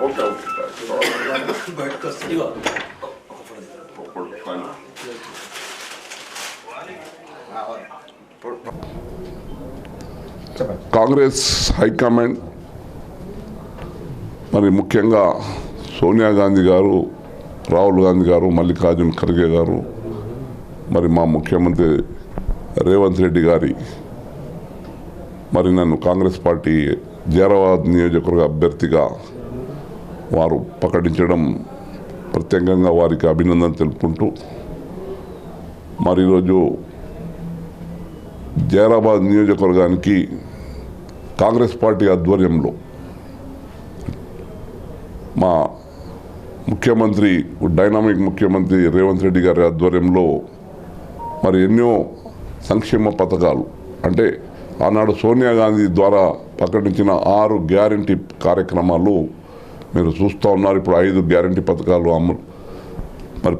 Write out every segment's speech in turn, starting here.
Okay okay. Congress high command మరి ముఖ్యంగా సోనియా గాంధీ గారు రాహుల్ గాంధీ గారు మల్లికార్జున్ ఖర్గే గారు మరి మా ముఖ్యమంత్రి రేవంత్ రెడ్డి గారి మరి నన్ను కాంగ్రెస్ పార్టీ జైరాబాద్ నియోజకవర్గ అభ్యర్థిగా వారు ప్రకటించడం ప్రత్యేకంగా వారికి అభినందన తెలుపుకుంటూ మరి ఈరోజు జైరాబాద్ నియోజకవర్గానికి కాంగ్రెస్ పార్టీ ఆధ్వర్యంలో మా ముఖ్యమంత్రి డైనామిక్ ముఖ్యమంత్రి రేవంత్ రెడ్డి గారి ఆధ్వర్యంలో మరి ఎన్నో సంక్షేమ పథకాలు అంటే ఆనాడు సోనియా గాంధీ ద్వారా ప్రకటించిన ఆరు గ్యారంటీ కార్యక్రమాలు మీరు చూస్తూ ఉన్నారు. ఇప్పుడు ఐదు గ్యారంటీ పథకాలు అమలు మరి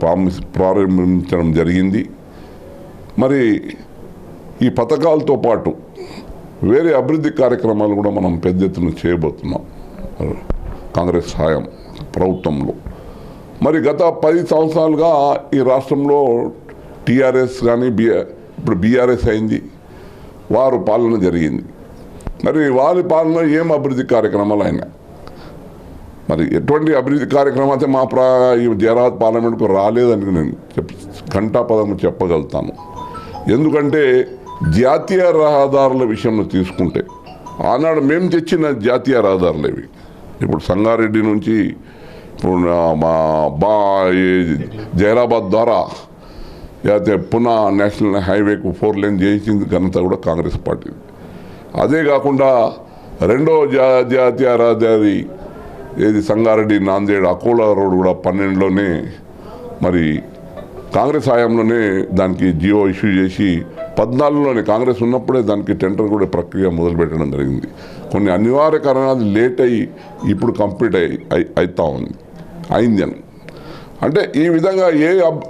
ప్రారంభించడం జరిగింది. మరి ఈ పథకాలతో పాటు వేరే అభివృద్ధి కార్యక్రమాలు కూడా మనం పెద్ద ఎత్తున చేయబోతున్నాం. కాంగ్రెస్ హాయం ప్రభుత్వంలో. మరి గత పది సంవత్సరాలుగా ఈ రాష్ట్రంలో టీఆర్ఎస్ కానీ బి ఇప్పుడు బీఆర్ఎస్ అయింది. వారు పాలన జరిగింది. మరి వారి పాలన ఏం అభివృద్ధి కార్యక్రమాలు ఆయన? మరి ఎటువంటి అభివృద్ధి కార్యక్రమం అయితే మా ప్రా ఈ జయరాజ్ పార్లమెంట్కు రాలేదని నేను చెప్ ఘంటాపదం చెప్పగలుగుతాను. ఎందుకంటే జాతీయ రహదారుల విషయంలో తీసుకుంటే ఆనాడు మేము తెచ్చిన జాతీయ రహదారులు ఇవి. ఇప్పుడు సంగారెడ్డి నుంచి ఇప్పుడు మా బా ఈ జైరాబాద్ ద్వారా లేకపోతే పునా నేషనల్ హైవేకు ఫోర్ లేన్ చేయించింది ఘనత కూడా కాంగ్రెస్ పార్టీ అదే కాకుండా రెండో జా జాతీయ రహదారి ఏది సంగారెడ్డి నాందేడ్ అకోలా రోడ్ కూడా పన్నెండులోనే మరి కాంగ్రెస్ హయాంలోనే దానికి జియో ఇష్యూ చేసి పద్నాలుగులోనే కాంగ్రెస్ ఉన్నప్పుడే దానికి టెండర్ కూడా ప్రక్రియ మొదలుపెట్టడం జరిగింది కొన్ని అనివార్య కారణాలు లేట్ అయ్యి ఇప్పుడు కంప్లీట్ అయి అవుతా ఉంది అయింది అని అంటే ఈ విధంగా ఏ అబ్-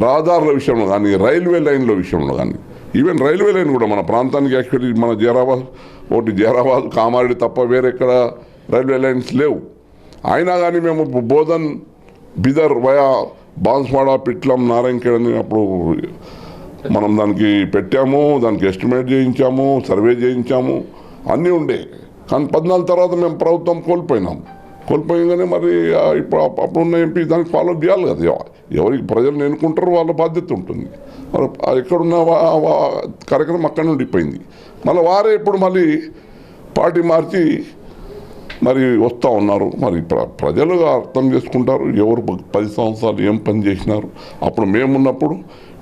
రహదారుల విషయంలో కానీ రైల్వే లైన్ల విషయంలో కానీ ఈవెన్ రైల్వే లైన్ కూడా మన ప్రాంతానికి యాక్చువల్లీ మన జైరాబాద్ ఒకటి జైరాబాద్ కామారెడ్డి తప్ప వేరెక్కడ రైల్వే లైన్స్ లేవు. అయినా కానీ మేము బోధన్ బిదర్ వయా బాన్స్వాడ పిట్లం నారాయణఖేడ్ అప్పుడు మనం దానికి పెట్టాము దానికి ఎస్టిమేట్ చేయించాము సర్వే చేయించాము అన్నీ ఉండే. కానీ పద్నాలుగు తర్వాత మేము ప్రభుత్వం కోల్పోయినాం. కోల్పోయంగానే మరి ఇప్పుడు అప్పుడున్న ఎంపీ దానికి ఫాలో చేయాలి కదా. ఎవరికి ప్రజలు ఎన్నుకుంటారో వాళ్ళ బాధ్యత ఉంటుంది. మరి ఎక్కడున్న వా- వా- కార్యక్రమం అక్కడి నుండి పోయింది. మళ్ళీ వారే ఇప్పుడు మళ్ళీ పార్టీ మార్చి మరి వస్తూ ఉన్నారు. మరి ప్ర- ప్రజలు అర్థం చేసుకుంటారు. ఎవరు పది సంవత్సరాలు ఏం పని చేసినారు. అప్పుడు మేమున్నప్పుడు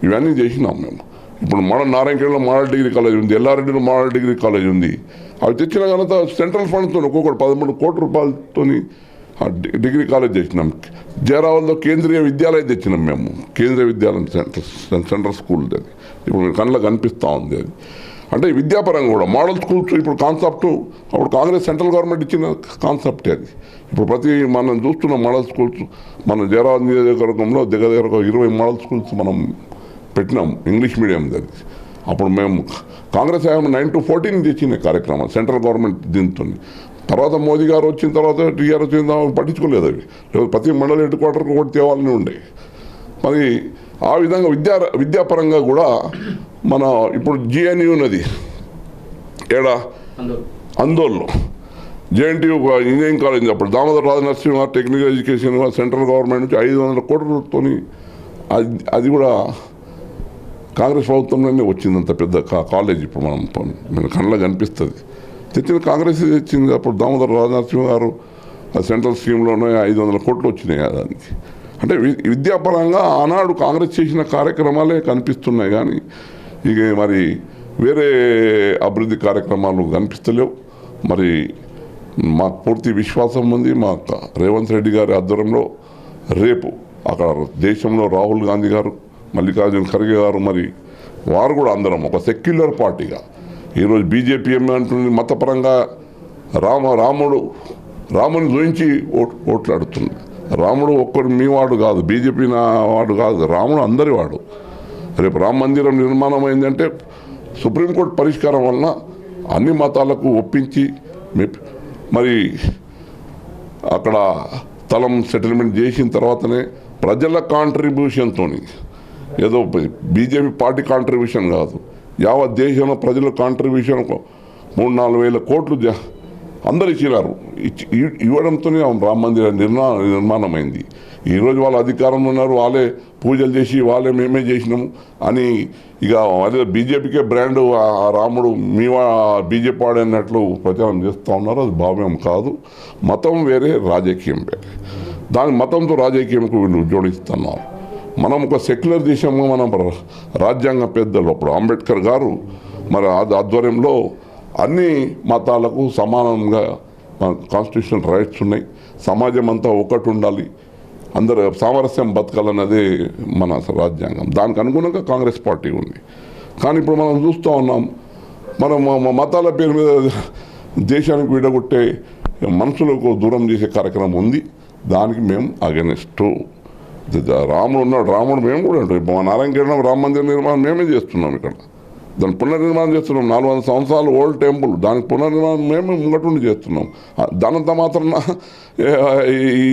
ఇవన్నీ చేసినాం మేము. ఇప్పుడు మన నారాయణఖేడ్లో మోడల్ డిగ్రీ కాలేజ్ ఉంది. ఎల్లారెడ్డిలో మోడల్ డిగ్రీ కాలేజ్ ఉంది. అవి తెచ్చిన ఘనత సెంట్రల్ ఫండ్తో ఒక్కొక్కటి పదమూడు కోట్ల రూపాయలతో డిగ్రీ కాలేజ్ తెచ్చినాం. జయరావల్లో కేంద్రీయ విద్యాలయం తెచ్చినాం మేము. కేంద్రీయ విద్యాలయం సెంట్రల్ సెంట్రల్ స్కూల్ అది. ఇప్పుడు మీ కళ్ళకు కనిపిస్తూ ఉంది అది. అంటే విద్యాపరంగా కూడా మోడల్ స్కూల్స్ ఇప్పుడు కాన్సెప్ట్ అప్పుడు కాంగ్రెస్ సెంట్రల్ గవర్నమెంట్ ఇచ్చిన కాన్సెప్ట్ అది. ఇప్పుడు ప్రతి మనం చూస్తున్న మోడల్ స్కూల్స్ మన జయరాబాద్ నియోజకవర్గంలో దగ్గర దగ్గర ఇరవై మోడల్ స్కూల్స్ మనం పెట్టినాం ఇంగ్లీష్ మీడియం అది అప్పుడు మేము కాంగ్రెస్ హయాం నైన్ టు ఫోర్టీన్ తెచ్చిన కార్యక్రమం సెంట్రల్ గవర్నమెంట్ దీంతో. తర్వాత మోదీ గారు వచ్చిన తర్వాత టీఆర్ వచ్చిన తర్వాత పట్టించుకోలేదు అవి. లేకపోతే ప్రతి మండల హెడ్ క్వార్టర్కి ఒకటి తేవాలని ఉండే. మరి ఆ విధంగా విద్యా విద్యాపరంగా కూడా మన ఇప్పుడు జిఎన్యు ఉన్నది. ఏడా? అందోల్లో జేఎన్టీయూ ఇంజనీరింగ్ కాలేజ్. అప్పుడు Damodar Raja Narasimha technical education central government నుంచి ఐదు వందల కోట్లతో అది అది కూడా కాంగ్రెస్ ప్రభుత్వంలోనే వచ్చిందంత పెద్ద కా- కాలేజ్ ఇప్పుడు మనం మన కళ్ళ కనిపిస్తుంది. తెచ్చిన కాంగ్రెస్ తెచ్చింది అప్పుడు దామోదర్ రాజనరసింహ గారు ఆ సెంట్రల్ స్కీమ్లోనే ఐదు వందల కోట్లు వచ్చినాయి దానికి. అంటే వి- విద్యాపరంగా ఆనాడు కాంగ్రెస్ చేసిన కార్యక్రమాలే కనిపిస్తున్నాయి కానీ ఇక మరి వేరే అభివృద్ధి కార్యక్రమాలు కనిపిస్తలేవు. మరి మాకు పూర్తి విశ్వాసం ఉంది మా రేవంత్ రెడ్డి గారి ఆధ్వర్యంలో రేపు అక్కడ దేశంలో రాహుల్ గాంధీ గారు మల్లికార్జున ఖర్గే గారు మరి వారు కూడా అందరం ఒక సెక్యులర్ పార్టీగా ఈరోజు బీజేపీ ఏమంటుంది మతపరంగా రామ రాముడు రాముని గురించి ఓట్ ఓట్లాడుతుంది. రాముడు ఒక్కడు మీ వాడు కాదు బీజేపీ నా వాడు కాదు రాముడు అందరి వాడు. రేపు రామ మందిరం నిర్మాణం అయిందంటే సుప్రీంకోర్టు పరిష్కారం వలన అన్ని మతాలకు ఒప్పించి మరి అక్కడ స్థలం సెటిల్మెంట్ చేసిన తర్వాతనే ప్రజల కాంట్రిబ్యూషన్తో ఏదో బీజేపీ పార్టీ కాంట్రిబ్యూషన్ కాదు. యావత్ దేశంలో ప్రజల కాంట్రిబ్యూషన్ మూడు నాలుగు వేల కోట్లు అందరు ఇచ్చినారు. ఇచ్చి ఇవ్వడంతోనే రామ మందిర నిర్మా నిర్మాణమైంది. ఈరోజు వాళ్ళ అధికారంలో ఉన్నారు వాళ్ళే పూజలు చేసి వాళ్ళే మేమే చేసినాము అని ఇక అదే బీజేపీకే బ్రాండ్ ఆ రాముడు మీ బీజేపీ వాడు అన్నట్లు ప్రచారం చేస్తూ ఉన్నారు. అది భావ్యం కాదు. మతం వేరే రాజకీయం వేరే. దాని మతంతో రాజకీయంకు వీళ్ళు జోడిస్తున్నారు. మనం ఒక సెక్యులర్ దేశంగా మనం రాజ్యాంగ పెద్దలు అప్పుడు అంబేద్కర్ గారు మరి ఆధ్వర్యంలో అన్ని మతాలకు సమానంగా కాన్స్టిట్యూషనల్ రైట్స్ ఉన్నాయి. సమాజం అంతా ఒకటి ఉండాలి. అందరు సామరస్యం బతకాలన్నదే మన రాజ్యాంగం. దానికి అనుగుణంగా కాంగ్రెస్ పార్టీ ఉంది. కానీ ఇప్పుడు మనం చూస్తూ ఉన్నాం మనం మతాల పేరు మీద దేశానికి విడగొట్టే మనుషులకు దూరం చేసే కార్యక్రమం ఉంది. దానికి మేము అగెనిస్టు రాముడు ఉన్నాడు రాముడు మేము కూడా ఉంటాం ఇప్పుడు మా నారాయణకిరణం రామ మందిర నిర్మాణం మేమే చేస్తున్నాం ఇక్కడ. దాని పునర్నిర్మాణం చేస్తున్నాం. నాలుగు వందల సంవత్సరాలు ఓల్డ్ టెంపుల్ దానికి పునర్నిర్మాణం మేమే ముంగటుండి చేస్తున్నాం. దానంత మాత్రం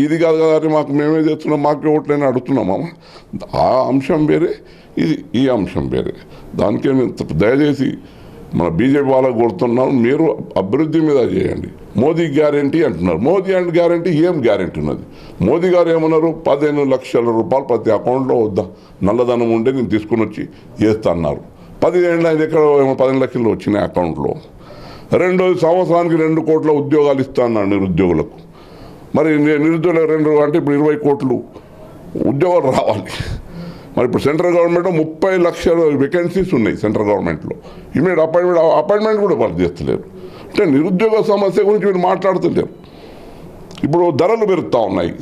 ఇది కాదు కదా అని మాకు మేమే చేస్తున్నాం మాకే ఓట్లేని అడుగుతున్నామా ఆ అంశం వేరే ఇది ఈ అంశం వేరే. దానికే మేము దయచేసి మన బీజేపీ వాళ్ళకు కోరుతున్నాం మీరు అభివృద్ధి మీద చేయండి. మోదీ గ్యారంటీ అంటున్నారు. మోదీ అండ్ గ్యారంటీ ఏం గ్యారంటీ ఉన్నది? మోదీ గారు ఏమన్నారు? పదిహేను లక్షల రూపాయలు ప్రతి అకౌంట్లో వద్దా? నల్లధనం ఉంటే నేను తీసుకుని వచ్చి వేస్తా అన్నారు. పదిహేను ఐదు ఎక్కడ పదిహేను లక్షలు వచ్చినాయి అకౌంట్లో. రెండో సంవత్సరానికి రెండు కోట్ల ఉద్యోగాలు ఇస్తా అన్నాడు నిరుద్యోగులకు. మరి ని- నిరుద్యోగులకు రెండు అంటే ఇప్పుడు ఇరవై కోట్లు ఉద్యోగాలు రావాలి. మరి ఇప్పుడు సెంట్రల్ గవర్నమెంట్ ముప్పై లక్షల వేకెన్సీస్ ఉన్నాయి సెంట్రల్ గవర్నమెంట్లో. ఇమీడియట్ అపాయింట్మెంట్ అపాయింట్మెంట్ కూడా వాళ్ళు చేస్తలేరు. అంటే నిరుద్యోగ సమస్య గురించి మీరు మాట్లాడుతుంటారు ఇప్పుడు ధరలు పెరుగుతూ ఉన్నాయి.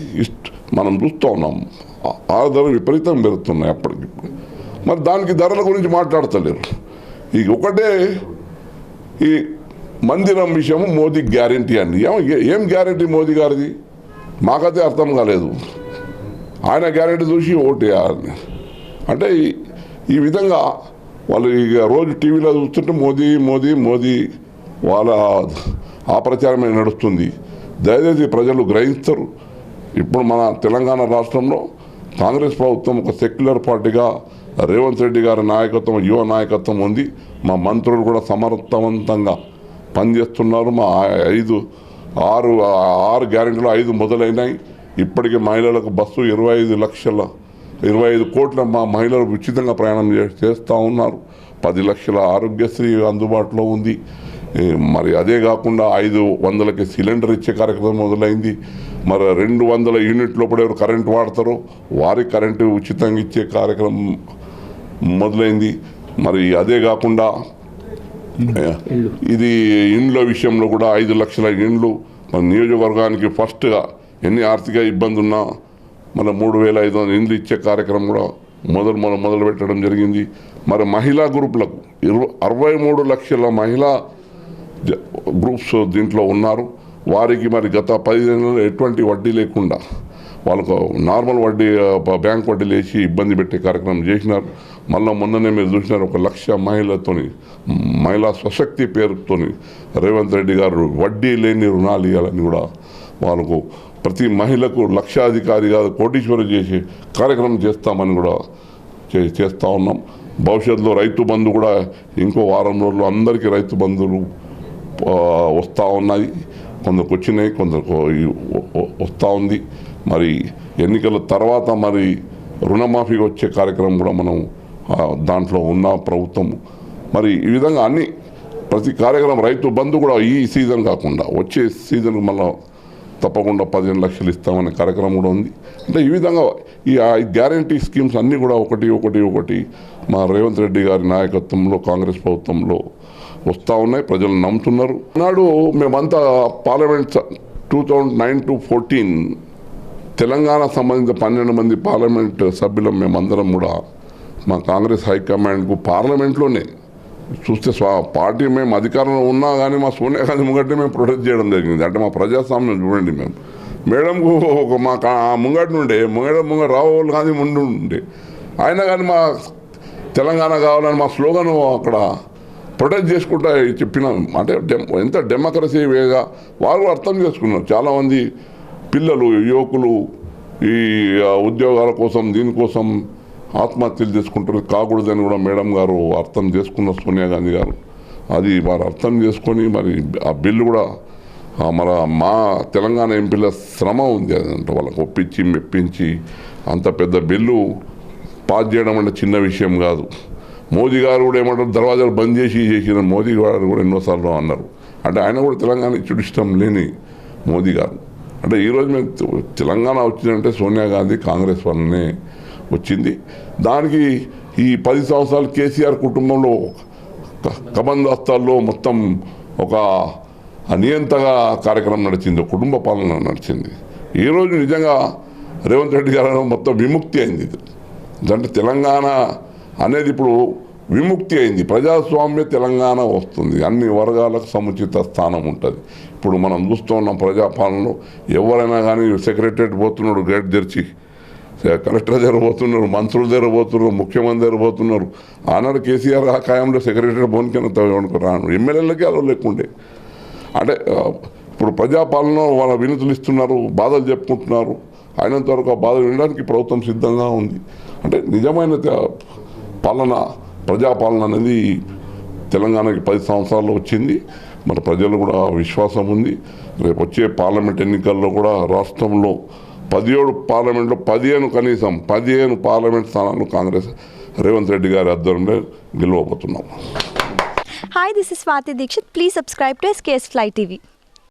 మనం చూస్తూ ఉన్నాం. ఆ- ధరలు విపరీతం పెరుగుతున్నాయి అప్పటికిప్పుడు మరి దానికి ధరల గురించి మాట్లాడతలేరు. ఈ ఒకటే ఈ మందిరం విషయం మోదీ గ్యారంటీ అండి ఏం ఏం గ్యారంటీ మోదీ గారిది? మాకైతే అర్థం కాలేదు. ఆయన గ్యారెంటీ చూసి ఓటేయాలని అంటే ఈ విధంగా వాళ్ళు ఇక రోజు టీవీలో చూస్తుంటే మోదీ మోదీ మోదీ వాళ్ళ ఆ ప్రచారమే నడుస్తుంది. దయచేసి ప్రజలు గ్రహిస్తారు ఇప్పుడు మన తెలంగాణ రాష్ట్రంలో కాంగ్రెస్ ప్రభుత్వం ఒక సెక్యులర్ పార్టీగా రేవంత్ రెడ్డి గారి నాయకత్వం యువ నాయకత్వం ఉంది. మా మంత్రులు కూడా సమర్థవంతంగా పనిచేస్తున్నారు. మా ఐదు ఆరు ఆరు గ్యారెంటీలు ఐదు మొదలైనాయి. ఇప్పటికే మహిళలకు బస్సు ఇరవై ఐదు లక్షల ఇరవై ఐదు కోట్ల మా మహిళలు ఉచితంగా ప్రయాణం చేస్తూ ఉన్నారు. పది లక్షల ఆరోగ్యశ్రీ అందుబాటులో ఉంది. మరి అదే కాకుండా ఐదు వందలకి సిలిండర్ ఇచ్చే కార్యక్రమం మొదలైంది. మరి రెండు వందల యూనిట్ లోపల ఎవరు కరెంట్ వాడతారో వారి కరెంటు ఉచితంగా ఇచ్చే కార్యక్రమం మొదలైంది. మరి అదే కాకుండా ఇది ఇండ్ల విషయంలో కూడా ఐదు లక్షల ఇండ్లు. మన నియోజకవర్గానికి ఫస్ట్గా ఎన్ని ఆర్థిక ఇబ్బంది ఉన్నా మన మూడు వేల ఐదు వందల ఇండ్లు ఇచ్చే కార్యక్రమం కూడా మొదలు మనం మొదలు పెట్టడం జరిగింది. మరి మహిళా గ్రూపులకు ఇరవై అరవై మూడు లక్షల మహిళా గ్రూప్స్ దీంట్లో ఉన్నారు. వారికి మరి గత పదిహేను ఎటువంటి వడ్డీ లేకుండా వాళ్ళకు నార్మల్ వడ్డీ బ్యాంక్ వడ్డీ లేచి ఇబ్బంది పెట్టే కార్యక్రమం చేసినారు. మళ్ళీ మొన్ననే మీరు చూసినారు ఒక లక్ష మహిళతో మహిళా స్వశక్తి పేరుతోని రేవంత్ రెడ్డి గారు వడ్డీ లేని రుణాలు ఇవ్వాలని కూడా వాళ్ళకు ప్రతి మహిళకు లక్షాధికారి కాదు కోటీశ్వరు చేసి కార్యక్రమం చేస్తామని కూడా చే- చేస్తూ ఉన్నాం. భవిష్యత్తులో రైతు బంధు కూడా ఇంకో వారం రోజుల్లో అందరికీ రైతు బంధువులు వస్తూ ఉన్నాయి కొందరికి వచ్చినాయి కొందరికి వస్తూ ఉంది. మరి ఎన్నికల తర్వాత మరి రుణమాఫీ వచ్చే కార్యక్రమం కూడా మనం దాంట్లో ఉన్న ప్రభుత్వం. మరి ఈ విధంగా అన్ని ప్రతి కార్యక్రమం రైతు బంధు కూడా ఈ సీజన్ కాకుండా వచ్చే సీజన్ మళ్ళీ తప్పకుండా పదిహేను లక్షలు ఇస్తామనే కార్యక్రమం కూడా ఉంది. అంటే ఈ విధంగా ఈ గ్యారంటీ స్కీమ్స్ అన్నీ కూడా ఒకటి ఒకటి ఒకటి మా రేవంత్ రెడ్డి గారి నాయకత్వంలో కాంగ్రెస్ ప్రభుత్వంలో వస్తూ ఉన్నాయి ప్రజలు నమ్ముతున్నారు. నాడు మేమంతా parliament two thousand nine to fourteen Telangana సంబంధించిన పన్నెండు మంది పార్లమెంట్ సభ్యులం మేమందరం కూడా మా కాంగ్రెస్ హైకమాండ్కు పార్లమెంట్లోనే చూస్తే స్వా పార్టీ మేము అధికారంలో ఉన్నా కానీ మా సోనియా గాంధీ ముంగట్నే మేము ప్రొటెక్ట్ చేయడం జరిగింది. అంటే మా ప్రజాస్వామ్యం చూడండి మేము. మేడంకు ఒక మా ముంగటి నుండే మేడం ముంగట రాహుల్ గాంధీ ముందు ఉండే అయినా కానీ మా తెలంగాణ కావాలని మా స్లోగన్ అక్కడ ప్రొటెక్ట్ చేసుకుంటా చెప్పిన అంటే ఎంత డెమోక్రసీ వేగా వారు అర్థం చేసుకున్నారు. చాలామంది పిల్లలు యువకులు ఈ ఉద్యోగాల కోసం దీనికోసం ఆత్మహత్యలు చేసుకుంటారు. కాకూడదని కూడా మేడం గారు అర్థం చేసుకున్న సోనియా గాంధీ గారు. అది వారు అర్థం చేసుకొని మరి ఆ బిల్లు కూడా మన మా తెలంగాణ ఎంపీల శ్రమ ఉంది అదంటే వాళ్ళకి ఒప్పించి మెప్పించి అంత పెద్ద బిల్లు పాస్ చేయడం అంటే చిన్న విషయం కాదు. మోదీ గారు కూడా ఏమంటారు? దర్వాజాలు బంద్ చేసి చేసిన మోదీ గారు కూడా ఎన్నోసార్లు అన్నారు. అంటే ఆయన కూడా తెలంగాణ ఇచ్చుడు ఇష్టం లేని మోదీ గారు. అంటే ఈరోజు మేము తెలంగాణ వచ్చిందంటే సోనియా గాంధీ కాంగ్రెస్ వల్లనే వచ్చింది. దానికి ఈ పది సంవత్సరాలు కేసీఆర్ కుటుంబంలో క- కబందాస్తాల్లో మొత్తం ఒక నియంతగా కార్యక్రమం నడిచింది కుటుంబ పాలన నడిచింది. ఈరోజు నిజంగా రేవంత్ రెడ్డి గారు మొత్తం విముక్తి అయింది. ఇది అంటే తెలంగాణ అనేది ఇప్పుడు విముక్తి అయింది. ప్రజాస్వామ్య తెలంగాణ వస్తుంది. అన్ని వర్గాలకు సముచిత స్థానం ఉంటుంది. ఇప్పుడు మనం చూస్తూ ఉన్నాం ప్రజాపాలనలో ఎవరైనా కానీ సెక్రటరేట్ పోతున్నాడు గేట్ తెరిచి కలెక్టర్ దగ్గర పోతున్నారు మంత్రుల దగ్గర పోతున్నారు ముఖ్యమంత్రి దగ్గర పోతున్నారు. ఆనాడు కేసీఆర్ ఆ కాయంలో సెక్రటరీ బోన్కి రాను? ఎమ్మెల్యేలకి అలా లేకుండే. అంటే ఇప్పుడు ప్రజాపాలన వాళ్ళ వినతులు ఇస్తున్నారు బాధలు చెప్పుకుంటున్నారు. అయినంత వరకు ఆ బాధలు వినడానికి ప్రభుత్వం సిద్ధంగా ఉంది. అంటే నిజమైన పాలన ప్రజాపాలన అనేది తెలంగాణకి పది సంవత్సరాల్లో వచ్చింది. మన ప్రజలు కూడా విశ్వాసం ఉంది. రేపు వచ్చే పార్లమెంట్ ఎన్నికల్లో కూడా రాష్ట్రంలో పదిహేడు పార్లమెంట్లో పదిహేను కనీసం పదిహేను పార్లమెంట్ స్థానాలు కాంగ్రెస్ రేవంత్ రెడ్డి గారి ఆధ్వర్యంలో గెలవబోతున్నాం. Hi this is Swathi Dixit please subscribe to SKS fly TV